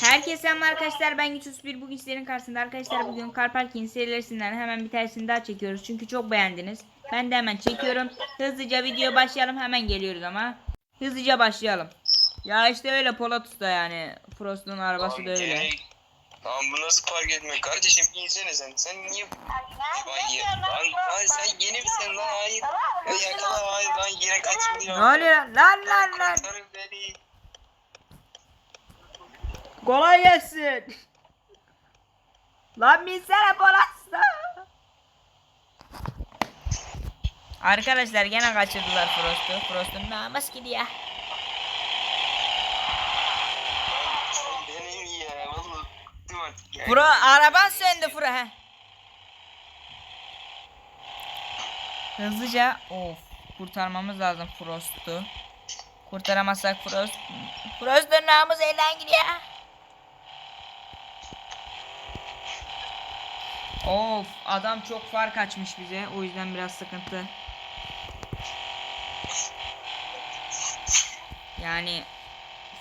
Herkese selam arkadaşlar ben Güçsüz bir bugün sizlerin karşısında arkadaşlar bugün Karparkin serilerinden hemen bir tanesini daha çekiyoruz çünkü çok beğendiniz. Ben de hemen çekiyorum. Hızlıca video başlayalım hemen geliyoruz ama. Hızlıca başlayalım. Ya işte öyle Polat Usta yani. Frost'un arabası da öyle. Gerek- Tamam bu nasıl park etmek kardeşim insene sen. Sen niye Vay ye. Lan, lan sen yeni misin lan hayır. Ya yakala hayır lan yere kaçmıyor. Ne oluyor lan lan lan lan. Kurtarın beni. Kolay gelsin. Lan binsene Polat Usta. Arkadaşlar gene kaçırdılar Frost'u. Frost'un namus gidiyor. Furo araban söndü Furo he. Hızlıca of kurtarmamız lazım Frost'u. Kurtaramazsak Frost Frost'un namus elden gidiyor. Of adam çok fark açmış bize o yüzden biraz sıkıntı. Yani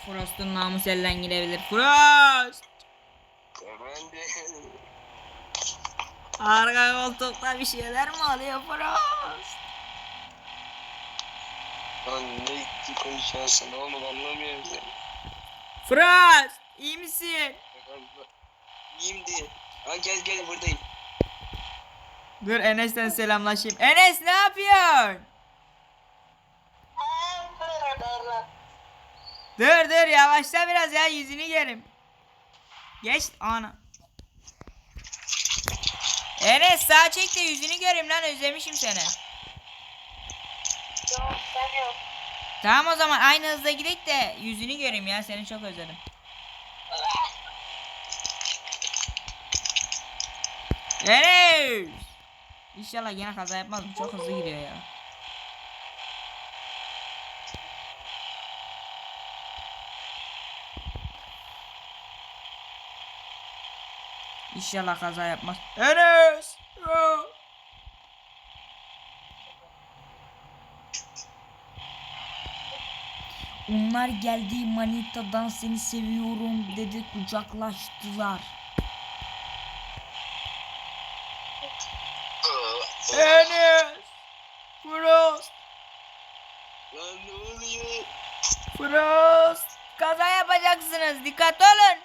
Frost'un namus elden gidebilir. Frost! De. Arka koltukta bir şeyler mi oluyor Frost? Lan ne konuşuyorsun oğlum anlamıyorum seni. Frost iyi misin? İyiyim diye. Ha gel gel buradayım. Dur Enes'ten selamlaşayım. Enes ne yapıyorsun? Dur dur yavaşla biraz ya yüzünü yerim. Geç ana. Enes sağ çek de yüzünü göreyim lan özlemişim seni. Tamam o zaman aynı hızda gidelim de yüzünü göreyim ya seni çok özledim. Enes! İnşallah yine kaza yapmaz çok hızlı gidiyor ya. İnşallah kaza yapmaz. Enes! Onlar geldi manitadan seni seviyorum dedi kucaklaştılar. Enes! Frost! Lan ne oluyor? Frost! Kaza yapacaksınız dikkat olun.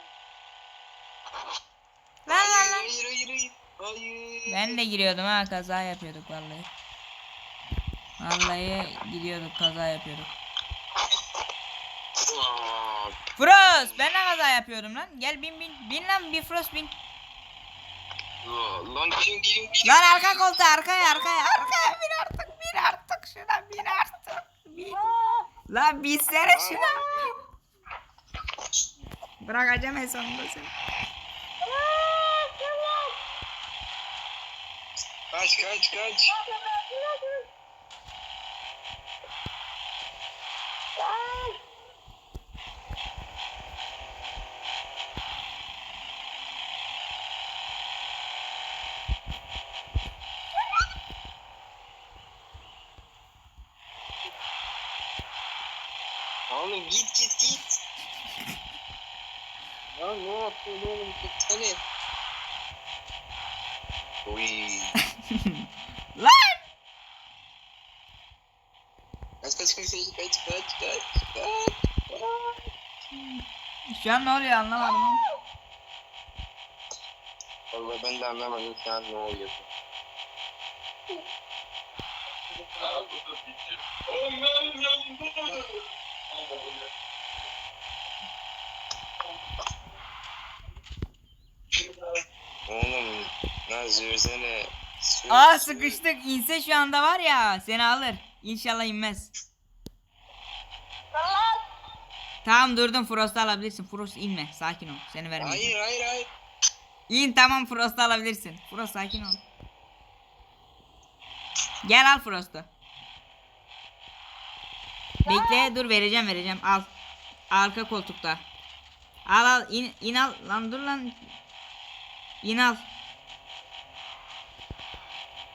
Lan lan lan. Hayır hayır hayır. Hayır. Ben de giriyordum ha kaza yapıyorduk vallahi. Vallahi gidiyorduk kaza yapıyorduk. Frost ben de kaza yapıyordum lan. Gel bin bin. Bin lan bir Frost bin. Lan benim dilim benim. Lan arka koltuğa arkaya arkaya arkaya bin artık bin artık şuna bin artık. Bin. Lan binsene şuna. Bırakacağım en sonunda seni. Kaç kaç kaç. Ya ne yapıyorsun oğlum gitsene. Oy. Lan! Kaç kaç kaç kaç kaç kaç kaç kaç. Şu an ne oluyor anlamadım ama. Vallahi ben de anlamadım şu an ne oluyor. Oğlum Naz yürüsene. Aa sıkıştık. İnse şu anda var ya seni alır. İnşallah inmez. Tamam durdum Frost'u alabilirsin. Frost inme. Sakin ol. Seni vermeyeceğim. Hayır hayır hayır. İn tamam Frost'u alabilirsin. Frost sakin ol. Gel al Frost'u. Bekle dur vereceğim vereceğim al. Arka koltukta. Al al in, in al lan dur lan. İn al.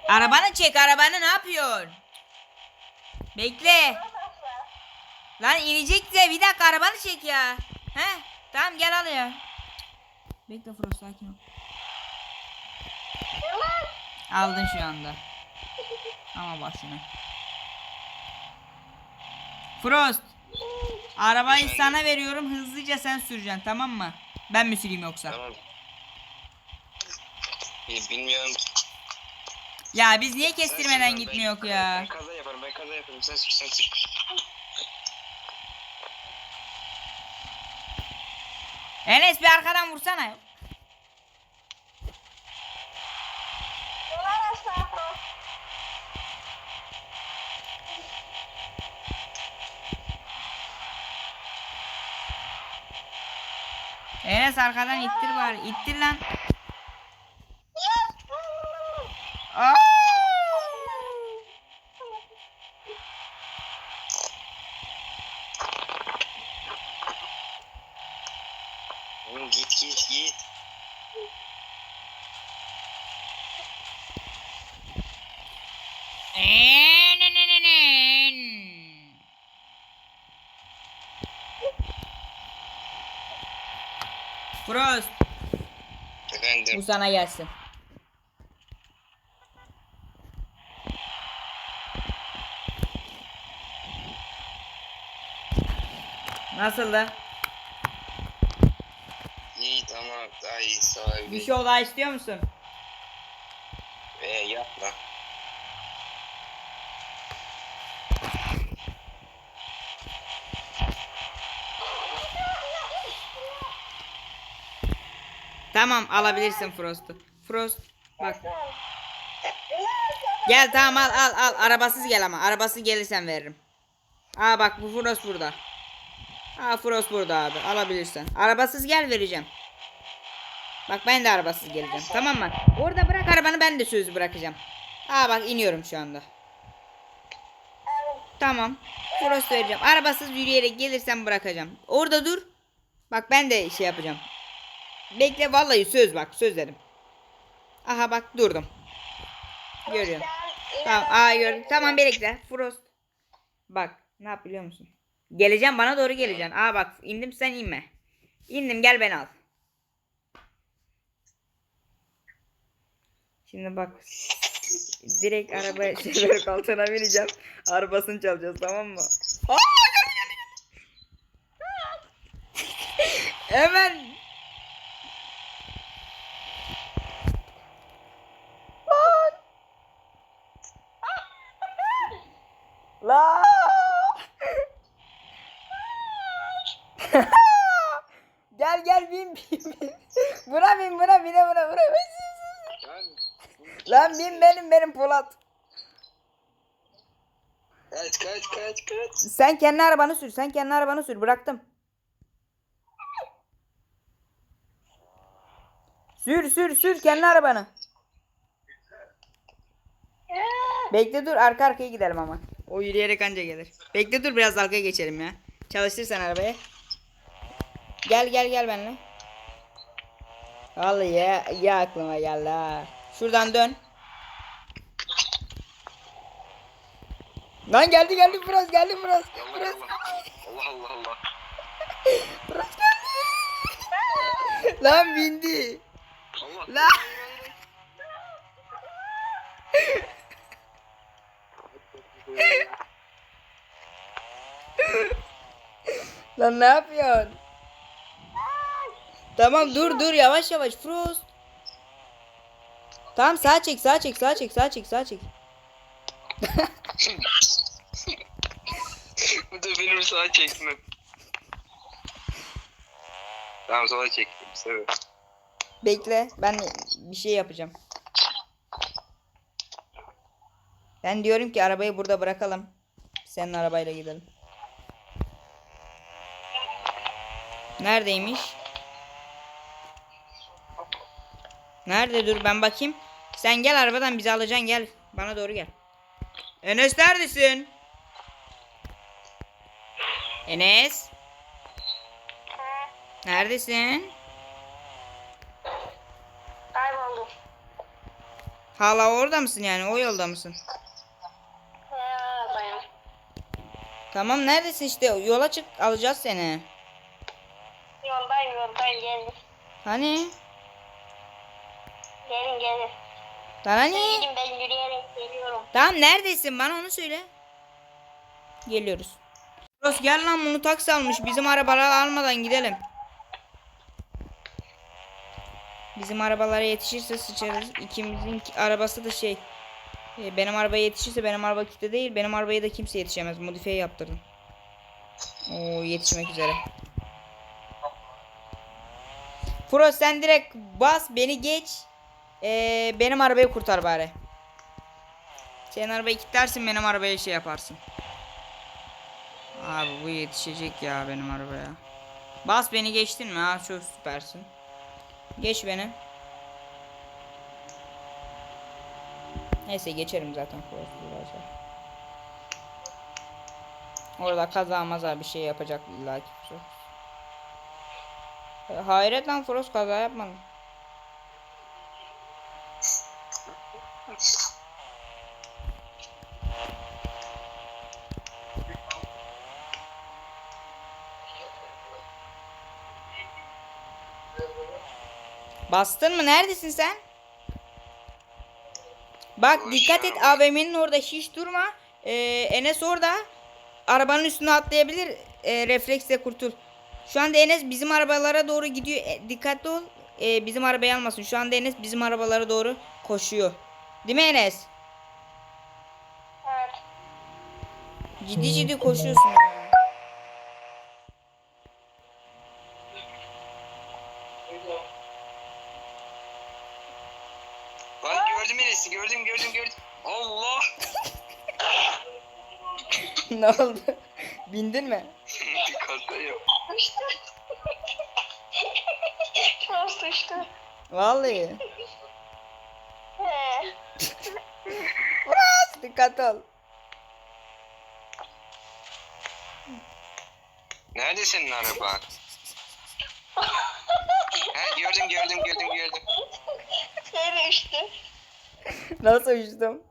Arabanı çek arabanı ne yapıyorsun? Bekle. Lan inecek de bir dakika arabanı çek ya. He? Tamam gel al ya. Bekle Frost sakin ol. Aldın şu anda. Ama başına. Frost. Arabayı sana veriyorum. Hızlıca sen süreceksin tamam mı? Ben mi süreyim yoksa? Tamam. Bi- Bilmiyorum. Ya biz niye kestirmeden ben- gitmiyor Ben ya? kaza yaparım ben kaza yaparım. Sen sür sen sür. Enes bir arkadan vursana. Enes arkadan ittir bari. İttir lan. Aa! Oğlum git git git. Frost. Bu Efendim. sana gelsin. Nasıldı? İyi tamam daha iyi sahibi. Bir şey daha istiyor musun? Ee, yapma. Tamam alabilirsin Frost'u. Frost bak. Gel tamam al al al. Arabasız gel ama. Arabasız gelirsen veririm. Aa bak bu Frost burada. Aa Frost burada abi. Alabilirsen. Arabasız gel vereceğim. Bak ben de arabasız geleceğim. Tamam mı? Orada bırak arabanı ben de sözü bırakacağım. Aa bak iniyorum şu anda. Tamam. Frost vereceğim. Arabasız yürüyerek gelirsen bırakacağım. Orada dur. Bak ben de şey yapacağım. Bekle vallahi söz bak söz dedim. Aha bak durdum. Görüyorum. Tamam aa gördüm. Tamam bekle. Frost. Bak ne yap biliyor musun? Geleceğim bana doğru geleceksin. Aa bak indim sen inme. İndim gel beni al. Şimdi bak. Direkt arabaya sefer koltuğuna bineceğim. Arabasını çalacağız tamam mı? Aa gel gel gel. Hemen La. gel gel bin bin bin. Buna bin buna bine buna. Lan. Lan bin benim benim Polat. Kaç kaç kaç kaç. Sen kendi arabanı sür. Sen kendi arabanı sür. Bıraktım. Sür sür sür kendi arabanı. Bekle dur arka arkaya gidelim ama. O yürüyerek anca gelir. Bekle dur biraz arkaya geçelim ya. Çalıştır sen arabayı. Gel gel gel benimle. Vallahi ya, ya aklıma geldi ha. Şuradan dön. Lan geldi geldi biraz geldi biraz. Allah Biraz. Allah. Allah Allah. Biraz geldi. Lan bindi. Allah. Lan. Lan ne yapıyorsun? Tamam dur dur yavaş yavaş Frost. Tamam sağ çek sağ çek sağ çek sağ çek sağ çek. Bu da benim sağa çekmem. Tamam sola çektim. Sever. Bekle ben bir şey yapacağım. Ben diyorum ki arabayı burada bırakalım. Senin arabayla gidelim. Neredeymiş? Nerede dur ben bakayım. Sen gel arabadan bizi alacaksın gel. Bana doğru gel. Enes neredesin? Enes? Neredesin? Kayboldum. Hala orada mısın yani? O yolda mısın? Ha. Tamam neredesin işte? Yola çık alacağız seni. Yoldayım yoldayım geldim. Hani? Gelin gelin. Sana niye? Gelin ben yürüyerek geliyorum. Tamam neredesin bana onu söyle. Geliyoruz. Ross gel lan bunu taksi almış. Bizim arabaları almadan gidelim. Bizim arabalara yetişirse sıçarız. İkimizin arabası da şey. e, Benim arabaya yetişirse benim araba kitle değil. Benim arabaya da kimse yetişemez. Modifiye yaptırdım. Oo yetişmek üzere. Frost sen direkt bas beni geç. Ee, benim arabayı kurtar bari. Senin arabayı kilitlersin benim arabaya şey yaparsın. Abi bu yetişecek ya benim arabaya. Bas beni geçtin mi? Ha çok süpersin. Geç beni. Neyse geçerim zaten Frost'u biraz. Orada kaza maza bir şey yapacak illa ki. Frost. E, Hayret lan Frost kaza yapmadı. Bastın mı? Neredesin sen? Bak dikkat et AVM'nin orada hiç durma. Ee, Enes orada. Arabanın üstüne atlayabilir. Ee, refleksle kurtul. Şu anda Enes bizim arabalara doğru gidiyor. E, dikkatli ol. Ee, bizim arabayı almasın. Şu anda Enes bizim arabalara doğru koşuyor. Değil mi Enes? Evet. Ciddi ciddi koşuyorsun. Lan gördüm Enes'i gördüm gördüm gördüm. Allah. ne oldu? Bindin mi? Kaza Düştü. Nasıl düştü? Vallahi. He. Biraz dikkat ol. Nerede senin araba? ha gördüm gördüm gördüm gördüm. Şey düştü. Nasıl uçtum?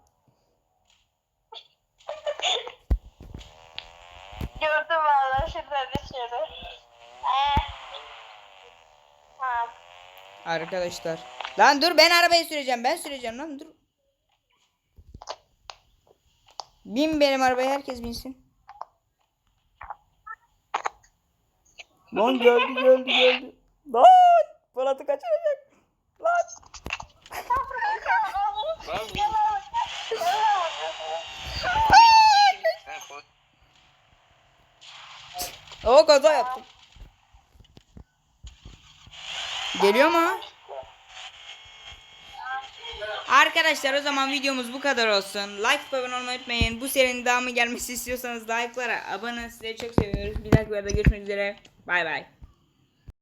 Gördüm valla şurada. He. Ha. Arkadaşlar. Lan dur ben arabayı süreceğim. Ben süreceğim lan dur. Bin benim arabaya herkes binsin. Lan geldi geldi geldi. Lan Polat'ı kaçıracak. Lan bir... Ha, bu- O kaza yaptım. Geliyor mu? Arkadaşlar o zaman videomuz bu kadar olsun. Like abone olmayı unutmayın. Bu serinin devamı gelmesi istiyorsanız like'lara abone. Sizleri çok seviyoruz. Bir dahaki videoda görüşmek üzere. Bay bay.